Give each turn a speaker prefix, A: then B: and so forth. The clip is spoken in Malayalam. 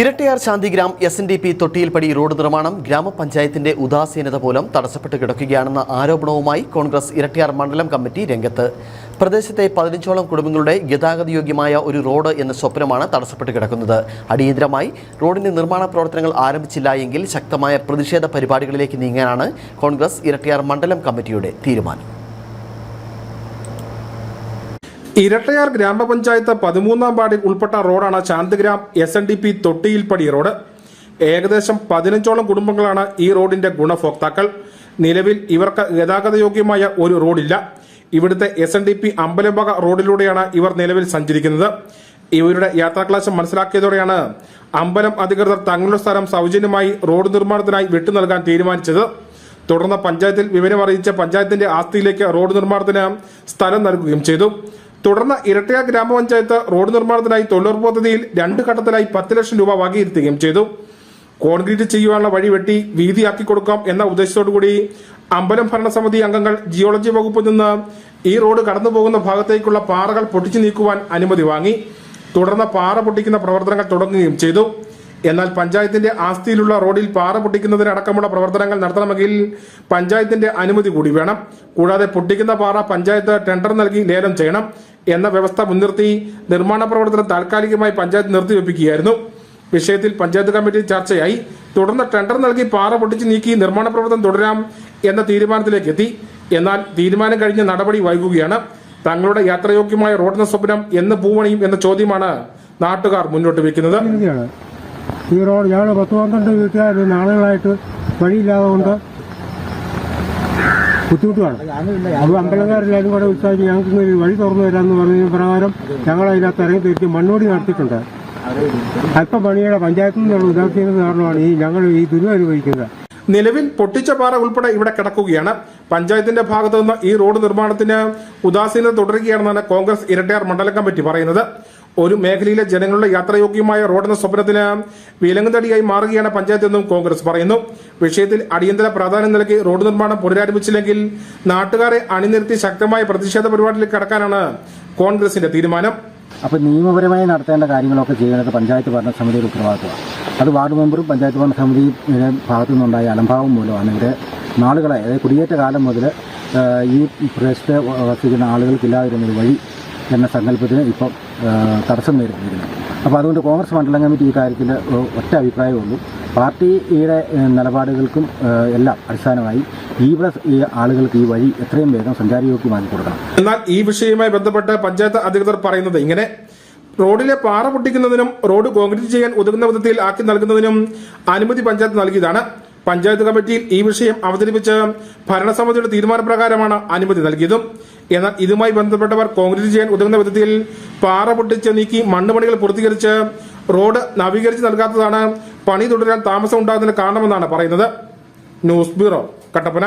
A: Erattayar Santhigram S N D P Thottiyilpadi road നിർമ്മാണം ഗ്രാമപഞ്ചായത്തിന്റെ ഉദാസീനത മൂലം തടസ്സപ്പെട്ട് കിടക്കുകയാണെന്ന ആരോപണവുമായി കോൺഗ്രസ് ഇരട്ടയാർ മണ്ഡലം കമ്മിറ്റി രംഗത്ത്. പ്രദേശത്തെ പതിനഞ്ചോളം കുടുംബങ്ങളുടെ ഗതാഗതയോഗ്യമായ ഒരു റോഡ് എന്ന സ്വപ്നമാണ് തടസ്സപ്പെട്ട് കിടക്കുന്നത്. അടിയന്തരമായി റോഡിന്റെ നിർമ്മാണ പ്രവർത്തനങ്ങൾ ആരംഭിച്ചില്ല എങ്കിൽ ശക്തമായ പ്രതിഷേധ പരിപാടികളിലേക്ക് നീങ്ങാനാണ് കോൺഗ്രസ് ഇരട്ടയാർ മണ്ഡലം കമ്മിറ്റിയുടെ തീരുമാനം.
B: ഇരട്ടയാർ ഗ്രാമപഞ്ചായത്ത് പതിമൂന്നാം വാർഡിൽ ഉൾപ്പെട്ട റോഡാണ് Santhigram S N D P Thottiyilpadi road. ഏകദേശം പതിനഞ്ചോളം കുടുംബങ്ങളാണ് ഈ റോഡിന്റെ ഗുണഭോക്താക്കൾ. നിലവിൽ ഇവർക്ക് ഗതാഗതയോഗ്യമായ ഒരു റോഡില്ല. ഇവിടുത്തെ എസ് എൻ ഡി പി അമ്പലംപക റോഡിലൂടെയാണ് ഇവർ നിലവിൽ സഞ്ചരിക്കുന്നത്. ഇവരുടെ യാത്രാക്ലാശം മനസ്സിലാക്കിയതോടെയാണ് അമ്പലം അധികൃതർ തങ്ങളുടെ സ്ഥലം സൗജന്യമായി റോഡ് നിർമ്മാണത്തിനായി വിട്ടു നൽകാൻ തീരുമാനിച്ചത്. തുടർന്ന് പഞ്ചായത്തിൽ വിവരം വിവരമറിയിച്ച പഞ്ചായത്തിന്റെ ആസ്തിയിലേക്ക് റോഡ് നിർമ്മാണത്തിന് സ്ഥലം നൽകുകയും ചെയ്തു. തുടർന്ന് ഇരട്ടയ ഗ്രാമപഞ്ചായത്ത് റോഡ് നിർമ്മാണത്തിനായി തൊഴിലുറപ്പ് പദ്ധതിയിൽ രണ്ട് ഘട്ടത്തിലായി പത്ത് ലക്ഷം രൂപ വകയിരുത്തുകയും ചെയ്തു. കോൺക്രീറ്റ് ചെയ്യുവാനുള്ള വഴി വെട്ടി വീതിയാക്കി കൊടുക്കാം എന്ന ഉദ്ദേശത്തോടുകൂടി അമ്പലം ഭരണസമിതി അംഗങ്ങൾ ജിയോളജി വകുപ്പിൽ നിന്ന് ഈ റോഡ് കടന്നു പോകുന്ന ഭാഗത്തേക്കുള്ള പാറകൾ പൊട്ടിച്ചു നീക്കുവാൻ അനുമതി വാങ്ങി. തുടർന്ന് പാറ പൊട്ടിക്കുന്ന പ്രവർത്തനങ്ങൾ തുടങ്ങുകയും ചെയ്തു. എന്നാൽ പഞ്ചായത്തിന്റെ ആസ്തിയിലുള്ള റോഡിൽ പാറ പൊട്ടിക്കുന്നതിനടക്കമുള്ള പ്രവർത്തനങ്ങൾ നടത്തണമെങ്കിൽ പഞ്ചായത്തിന്റെ അനുമതി കൂടി വേണം. കൂടാതെ പൊട്ടിക്കുന്ന പാറ പഞ്ചായത്ത് ടെൻഡർ നൽകി ലേലം ചെയ്യണം എന്ന വ്യവസ്ഥ മുൻനിർത്തി നിർമ്മാണ പ്രവർത്തനം താൽക്കാലികമായി പഞ്ചായത്ത് നിർത്തിവെപ്പിക്കുകയായിരുന്നു. വിഷയത്തിൽ പഞ്ചായത്ത് കമ്മിറ്റി ചർച്ചയായി. തുടർന്ന് ടെൻഡർ നൽകി പാറ പൊട്ടിച്ച് നീക്കി നിർമ്മാണ പ്രവർത്തനം തുടരാം എന്ന തീരുമാനത്തിലേക്ക് എത്തി. എന്നാൽ തീരുമാനം കഴിഞ്ഞ നടപടി വൈകുകയാണ്. തങ്ങളുടെ യാത്രയോഗ്യമായ റോഡിന് സ്വപ്നം എന്ന് പൂവണിയും എന്ന ചോദ്യമാണ് നാട്ടുകാർ മുന്നോട്ട് വെക്കുന്നത്
C: ഈ റോഡ് ഞങ്ങൾ പത്ത് പന്ത്രണ്ട് വീട്ടുകാർ നാളുകളായിട്ട് വഴിയില്ലാതെ കൊണ്ട് ബുദ്ധിമുട്ടുമാണ് അപ്പോൾ അമ്പലക്കാരെല്ലാവരും കൂടെ ഉത്സാഹിച്ച് ഞങ്ങൾക്ക് ഒരു വഴി തുറന്നു തരാമെന്ന് പറഞ്ഞ പ്രകാരം ഞങ്ങൾ അതിനകത്ത് ഇറങ്ങി തിരിച്ച് മണ്ണോടി നടത്തിയിട്ടുണ്ട്. അല്പം പണിയുടെ പഞ്ചായത്തിൽ നിന്നുള്ള ഉദാസീനത കാരണമാണ് ഈ ഞങ്ങൾ ഈ ദുരിതമനുഭവിക്കുന്നത്
B: നിലവിൽ പൊട്ടിച്ച പാറ ഉൾപ്പെടെ ഇവിടെ കിടക്കുകയാണ്. പഞ്ചായത്തിന്റെ ഭാഗത്തു നിന്ന് ഈ റോഡ് നിർമ്മാണത്തിന് ഉദാസീനത തുടരുകയാണെന്നാണ് കോൺഗ്രസ് ഇരട്ടയാർ മണ്ഡലം കമ്മിറ്റി പറയുന്നത്. ഒരു മേഖലയിലെ ജനങ്ങളുടെ യാത്രയോഗ്യമായ റോഡെന്ന സ്വപ്നത്തിന് വിലങ്ങുതടിയായി മാറുകയാണ് പഞ്ചായത്ത് എന്നും കോൺഗ്രസ് പറയുന്നു. വിഷയത്തിൽ അടിയന്തര പ്രാധാന്യം നൽകി റോഡ് നിർമ്മാണം പുനരാരംഭിച്ചില്ലെങ്കിൽ നാട്ടുകാരെ അണിനിരത്തി ശക്തമായ പ്രതിഷേധ പരിപാടിയിൽ കടക്കാനാണ് കോൺഗ്രസിന്റെ തീരുമാനം.
D: അപ്പോൾ നിയമപരമായി നടത്തേണ്ട കാര്യങ്ങളൊക്കെ ചെയ്യുന്നത് പഞ്ചായത്ത് ഭരണ സമിതിയുടെ ഉത്തരവാദിത്തമാണ് അത് വാർഡ് മെമ്പറും പഞ്ചായത്ത് ഭരണ സമിതി ഭാഗത്തു നിന്നുണ്ടായ അലംഭാവം മൂലമാണ് ഇവിടെ നാളുകളായി അതായത് കുടിയേറ്റ കാലം മുതൽ ഈ പ്രദേശത്ത് വസിക്കുന്ന ആളുകൾക്കില്ലാതിരുന്ന വഴി എന്ന സങ്കല്പത്തിന് ഇപ്പം തടസ്സം നേരിട്ടിരിക്കുന്നു. അപ്പോൾ അതുകൊണ്ട് കോൺഗ്രസ് മണ്ഡലം കമ്മിറ്റി ഈ കാര്യത്തിൽ ഒറ്റ അഭിപ്രായമുള്ളൂ പാർട്ടിയുടെ നിലപാടുകൾക്കും എല്ലാം അടിസ്ഥാനമായി ഈ ആളുകൾക്ക് ഈ വഴി എത്രയും വേഗം സഞ്ചാരയോഗ്യമാക്കി കൊടുക്കണം.
B: എന്നാൽ ഈ വിഷയവുമായി ബന്ധപ്പെട്ട് പഞ്ചായത്ത് അധികൃതർ പറയുന്നത് ഇങ്ങനെ. റോഡിലെ പാറ പൊട്ടിക്കുന്നതിനും റോഡ് കോൺക്രീറ്റ് ചെയ്യാൻ ഒതുങ്ങുന്ന വിധത്തിൽ ആക്കി നൽകുന്നതിനും അനുമതി പഞ്ചായത്ത് നൽകിയതാണ്. പഞ്ചായത്ത് കമ്മിറ്റിയിൽ ഈ വിഷയം അവതരിപ്പിച്ച് ഭരണസമിതിയുടെ തീരുമാനപ്രകാരമാണ് അനുമതി നൽകിയതും. എന്നാൽ ഇതുമായി ബന്ധപ്പെട്ടവർ കോൺക്രീറ്റ് ചെയ്യാൻ ഉതകുന്ന വിധത്തിൽ പാറ പൊട്ടിച്ച് നീക്കി മണ്ണുപണികൾ പൂർത്തീകരിച്ച് റോഡ് നവീകരിച്ച് നൽകാത്തതാണ് പണി തുടരാൻ താമസം ഉണ്ടാകുന്നതിന് കാരണമെന്നാണ് പറയുന്നത്. News bureau Kattappana.